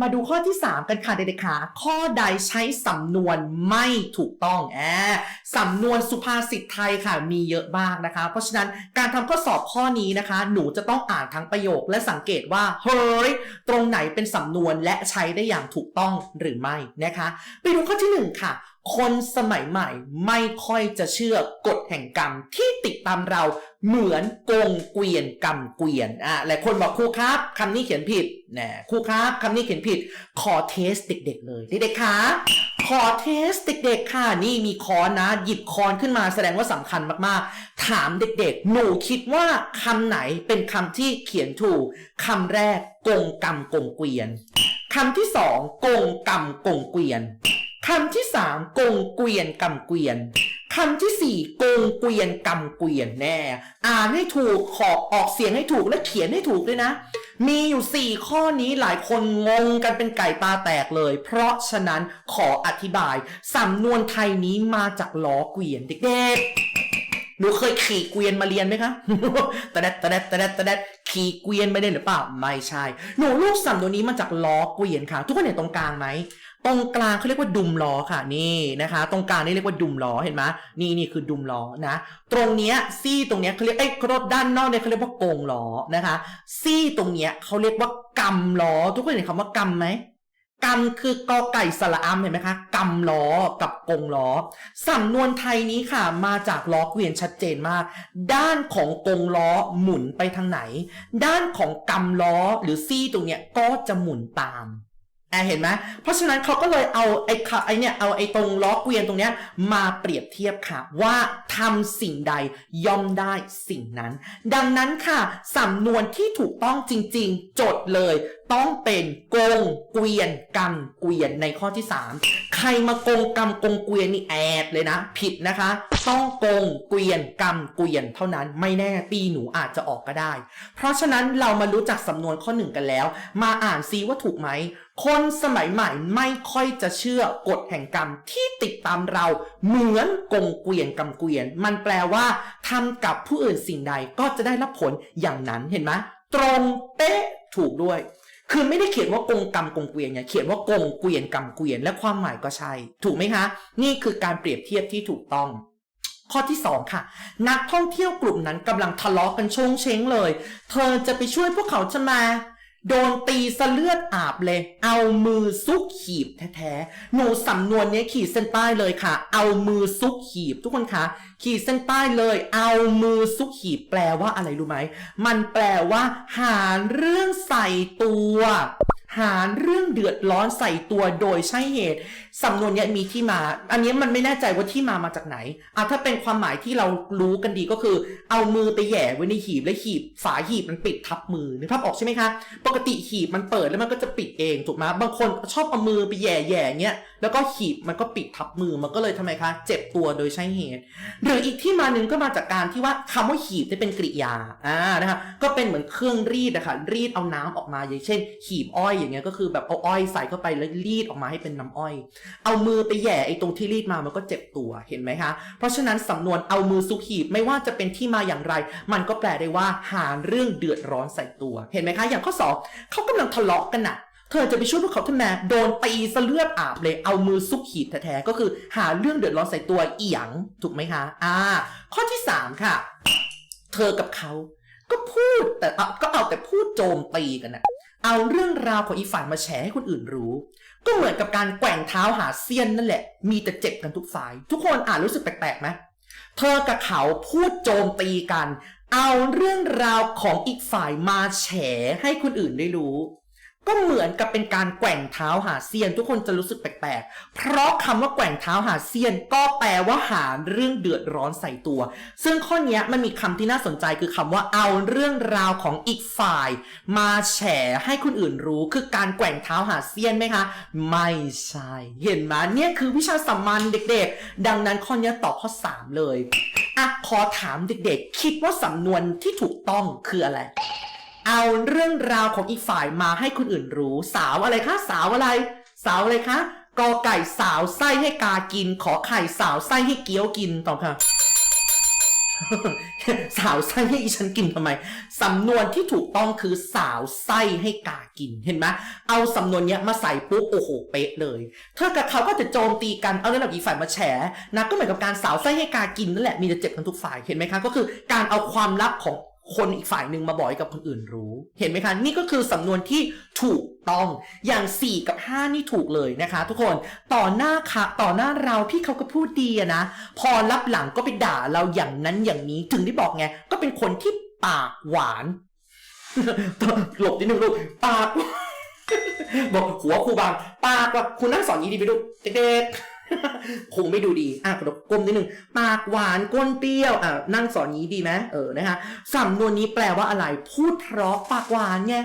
มาดูข้อที่ 3 กันค่ะเด็กๆค่ะข้อใดใช้สำนวนไม่ถูกต้องแอบสำนวนสุภาษิตไทยค่ะมีเยอะมากนะคะ เพราะฉะนั้นการทำข้อสอบข้อนี้นะคะ หนูจะต้องอ่านทั้งประโยคและสังเกตว่าเฮ้ยตรงไหนเป็นสำนวนและใช้ได้อย่างถูกต้องหรือไม่นะคะ ไปดูข้อที่หนึ่งค่ะ คนสมัยใหม่ไม่ค่อยจะเชื่อกฎแห่งกรรมที่ติดตามเรา เหมือนกงเกวียนกำเกวียนอะหลายคนบอกครูครับคำนี้เขียนผิดน่ครูครับคำนี้เขียนผิด ขอเทสเด็ก ๆ เลยเด็กๆคะขอเทสเด็ก ๆ ค่ะ นี่มีคอนนะ หยิบคอนขึ้นมาแสดงว่าสำคัญมากๆ ถามเด็กๆ หนูคิดว่าคำไหนเป็นคำที่เขียนถูกคำแรกกงกำกงเกวียนคำที่สองกงกำกงเกวียนคำที่สามกงเกวียนกำเกวียน คำที่สี่โกงเกวียนกำเกวียนแน่ อ่านให้ถูกขอออกเสียงให้ถูกและเขียนให้ถูกด้วยนะ มีอยู่สี่ข้อนี้หลายคนงงกันเป็นไก่ตาแตกเลย เพราะฉะนั้นขออธิบาย สำนวนไทยนี้มาจากล้อเกวียนเด็กๆหนูเคยขี่เกวียนมาเรียนไหมคะตะแดดตะแดดตะแดดตะแดด ขี่เกวียนไม่ได้หรือเปล่าไม่ใช่ หนูลูกสำนวนนี้มาจากล้อเกวียนค่ะ ทุกคนเห็นตรงกลางไหมตรงกลางเขาเรียกว่าดุมล้อค่ะนี่นะคะ ตรงกลางนี่เรียกว่าดุมล้อเห็นไหมนี่นี่คือดุมล้อนะ ตรงเนี้ยซี่ตรงเนี้ยเขาเรียกไอ้ยรถด้านนอกเนี่ยเขาเรียกว่ากงล้อนะคะ ซี่ตรงเนี้ยเขาเรียกว่ากำล้อ ทุกคนเห็นคำว่ากำไหม กำคือกอไก่สระอัมเห็นไหมคะกำล้อกับกงล้อสำนวนไทยนี้ค่ะ มาจากล้อเกวียนชัดเจนมาก ด้านของกงล้อหมุนไปทางไหน ด้านของกำล้อหรือซี่ตรงเนี้ยก็จะหมุนตาม อะเห็นไหมเพราะฉะนั้นเขาก็เลยเอาไอ้ค่ะไอ้เนี่ยเอาไอ้ตรงล้อเกวียนตรงเนี้ยมาเปรียบเทียบค่ะ ว่าทำสิ่งใดย่อมได้สิ่งนั้น ดังนั้นค่ะสำนวนที่ถูกต้องจริง ๆ จดเลย ต้องเป็นโกงเกวียนกันเกวียนในข้อที่ 3 ใครมาโกงกำโกงเกวียนนี่แอดเลยนะ ผิดนะคะ ต้องโกงเกวียนกำเกวียนเท่านั้นไม่แน่ปีหนูอาจจะออกก็ได้ เพราะฉะนั้นเรามารู้จักสำนวนข้อหนึ่งกันแล้ว มาอ่านซิว่าถูกไหม คนสมัยใหม่ไม่ค่อยจะเชื่อกฎแห่งกรรมที่ติดตามเราเหมือนกงเกวียนกำเกวียน มันแปลว่าทำกับผู้อื่นสิ่งใดก็จะได้รับผลอย่างนั้นเห็นไหมตรงเป๊ะถูกด้วย คือไม่ได้เขียนว่ากงกรรมกงเกวียนเนี่ยเขียนว่ากงเกวียนกรรมเกวียนและความหมายก็ใช่ ถูกไหมคะ นี่คือการเปรียบเทียบที่ถูกต้อง ข้อที่ 2 ค่ะ นักท่องเที่ยวกลุ่มนั้นกำลังทะเลาะกันโชงเชงเลย เธอจะไปช่วยพวกเขาจะมา โดนตีสะเลือดอาบเลย เอามือซุกขีบแท้ๆ หนูสำนวนนี้ขีดเส้นใต้เลยค่ะ เอามือซุกขีบทุกคนคะ ขีดเส้นใต้เลย เอามือซุกขีบแปลว่าอะไรรู้ไหม มันแปลว่า หาเรื่องใส่ตัว หาเรื่องเดือดร้อนใส่ตัวโดยใช่เหตุ สำนวนเนี้ยมีที่มา อันนี้มันไม่แน่ใจว่าที่มามาจากไหนอะถ้าเป็นความหมายที่เรารู้กันดีก็คือ เอามือไปแหย่ไว้ในหีบและหีบฝาหีบมันปิดทับมือนึกภาพออกใช่ไหมคะ ปกติหีบมันเปิดแล้วมันก็จะปิดเองถูกไหมบางคนชอบเอามือไปแหย่แย่เงี้ย แล้วก็หีบมันก็ปิดทับมือมันก็เลยทำไมคะ เจ็บตัวโดยใช่เหตุ หรืออีกที่มาหนึ่งก็มาจากการที่ว่าคำว่าหีบจะเป็นกริยา อ่า นะคะ ก็เป็นเหมือนเครื่องรีดนะคะรีดเอาน้ำออกมาอย่างเช่น หีบอ้อยอย่างเงี้ยก็คือแบบเอาอ้อยใส่เข้าไปแล้วรีดออกมาให้เป็นน้ำอ้อยเอามือไปแย่ไอ้ตรงที่รีดมามันก็เจ็บตัวเห็นไหมคะ เพราะฉะนั้นสำนวนเอามือซุกหีบไม่ว่าจะเป็นที่มาอย่างไร มันก็แปลได้ว่าหาเรื่องเดือดร้อนใส่ตัว เห็นไหมคะ อย่างข้อสองเขากำลังทะเลาะกันน่ะเธอจะไปช่วยพวกเขาทำไมโดนตีสะเลือดอาบเลย เอามือซุกขีดแท้ๆก็คือหาเรื่องเดือดร้อนใส่ตัวเอียงถูกไหมคะอ่า ข้อที่สามค่ะ เธอกับเขาก็พูดแต่ก็เอาแต่พูดโจมตีกันนะ เอาเรื่องราวของอีฝ่ายมาแฉให้คนอื่นรู้ ก็เหมือนกับการแกว่งเท้าหาเซียนนั่นแหละ มีแต่เจ็บกันทุกฝ่าย ทุกคนอ่านรู้สึกแปลกๆไหมเธอกับเขาพูดโจมตีกัน เอาเรื่องราวของอีกฝ่ายมาแฉให้คนอื่นได้รู้ ก็เหมือนกับเป็นการแกว่งเท้าหาเซียน ทุกคนจะรู้สึกแปลกๆ เพราะคำว่าแกว่งเท้าหาเซียน ก็แปลว่าหาเรื่องเดือดร้อนใส่ตัว ซึ่งข้อนี้มันมีคำที่น่าสนใจคือคำว่าเอาเรื่องราวของอีกฝ่าย มาแฉให้คนอื่นรู้คือการแกว่งเท้าหาเซียนไหมคะ ไม่ใช่ เห็นไหมเนี่ยคือวิชาสามัญเด็กๆ ดังนั้นข้อนี้ตอบข้อ 3 เลยอะขอถามเด็กๆ คิดว่าสำนวนที่ถูกต้องคืออะไร เอาเรื่องราวของอีกฝ่ายมาให้คนอื่นรู้ สาวอะไรคะ สาวอะไร สาวอะไรคะกอไก่สาวไส้ให้กากิน ขอไข่สาวไส้ให้เกี๊ยวกินตอบค่ะ สาวไส้ให้อีฉันกินทำไม สำนวนที่ถูกต้องคือสาวไส้ให้กากินเห็นไหมเอาสำนวนเนี้ยมาใส่ปุ๊บโอ้โหเป๊ะเลย เธอกับเขาก็จะโจมตีกันเอาเรื่องแบบอีกฝ่ายมาแฉนะก็เหมือนกับการสาวไส้ให้กากินนั่นแหละมีแต่เจ็บกันทุกฝ่ายเห็นไหมคะ ก็คือการเอาความลับของ คนอีกฝ่ายหนึ่งมาบอกให้กับคนอื่นรู้ เห็นไหมคะ นี่ก็คือสำนวนที่ถูกต้องอย่าง 4 กับ 5 นี่ถูกเลยนะคะ ทุกคนต่อหน้าค่ะต่อหน้าเราพี่เขาก็พูดดีนะ พอรับหลังก็ไปด่าเราอย่างนั้นอย่างนี้ถึงได้บอกไง ก็เป็นคนที่ปากหวานหลบนิดนึงลูกปากบอกหัวครูบางปากว่าคุณนั่งสอนยีดีไปดูเด็กๆ คงไม่ดูดีอะกระดกก้มนิดนึงปากหวานก้นเปรี้ยวอะนั่งสอนนี้ดีไหมเออนะคะสำนวนนี้แปลว่าอะไร พูดเพราะปากหวานไง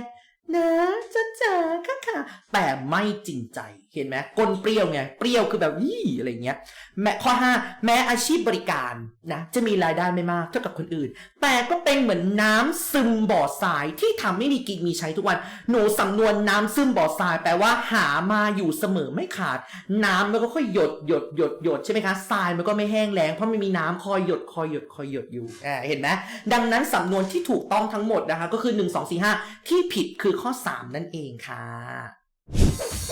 นะจะเจอค่ะค่ะแต่ไม่จริงใจ เห็นไหมก้นเปรี้ยวไงเปรี้ยวคือแบบยี่อะไรเงี้ยแม้ข้อ 5 แม้อาชีพบริการนะจะมีรายได้ไม่มากเท่ากับคนอื่น แต่ก็เป็นเหมือนน้ำซึมบ่อทรายที่ทำให้มีกินมีใช้ทุกวัน หนูสำนวนน้ำซึมบ่อทรายแปลว่าหามาอยู่เสมอไม่ขาด น้ำมันก็ค่อยหยดหยดหยดหยดใช่ไหมคะทรายมันก็ไม่แห้งแล้งเพราะมันมีน้ำคอยหยดคอยหยดคอยหยดอยู่อ่าเห็นไหมดังนั้นสำนวนที่ถูกต้องทั้งหมดนะคะก็คือ 1 2 4 5 ที่ผิดคือข้อ 3 นั่นเองค่ะ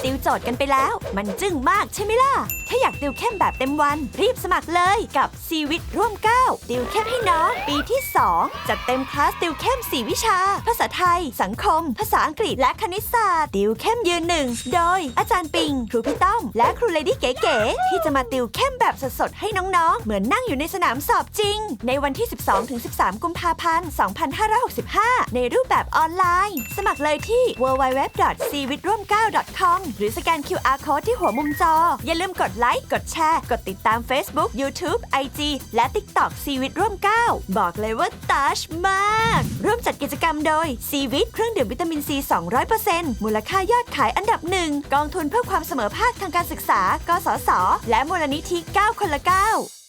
ติวโจทย์กันไปแล้ว มันจึ้งมากใช่ไหมล่ะ ถ้าอยากติวเข้มแบบเต็มวัน รีบสมัครเลยกับซีวิตร่วม9ติวเข้มให้น้อง ปีที่ 2 จัดเต็มคลาสติวเข้ม 4 วิชา ภาษาไทย สังคม ภาษาอังกฤษและคณิตศาสตร์ติวเข้มยืนหนึ่งโดย อาจารย์ปิง ครูพี่ต้อม และครูเลดี้เก๋ๆที่จะมาติวเข้มแบบสดๆให้น้องๆ เหมือนนั่งอยู่ในสนามสอบจริง ในวันที่ 12-13 กุมภาพันธ์ 2565 ในรูปแบบออนไลน์ สมัครเลยที่ www.cvitroom9.com หรือสแกน QR code ที่หัวมุมจอ อย่าลืมกดไลค์ กดแชร์ กดติดตาม Facebook YouTube IG และ TikTok ซีวิตร่วม 9 บอกเลยว่าตัชมาก ร่วมจัดกิจกรรมโดยซีวิตเครื่องดื่มวิตามินซี 200%มูลค่ายอดขายอันดับหนึ่งกองทุนเพื่อความเสมอภาคทางการศึกษา กสศและมูลนิธิ 9 คนละ 9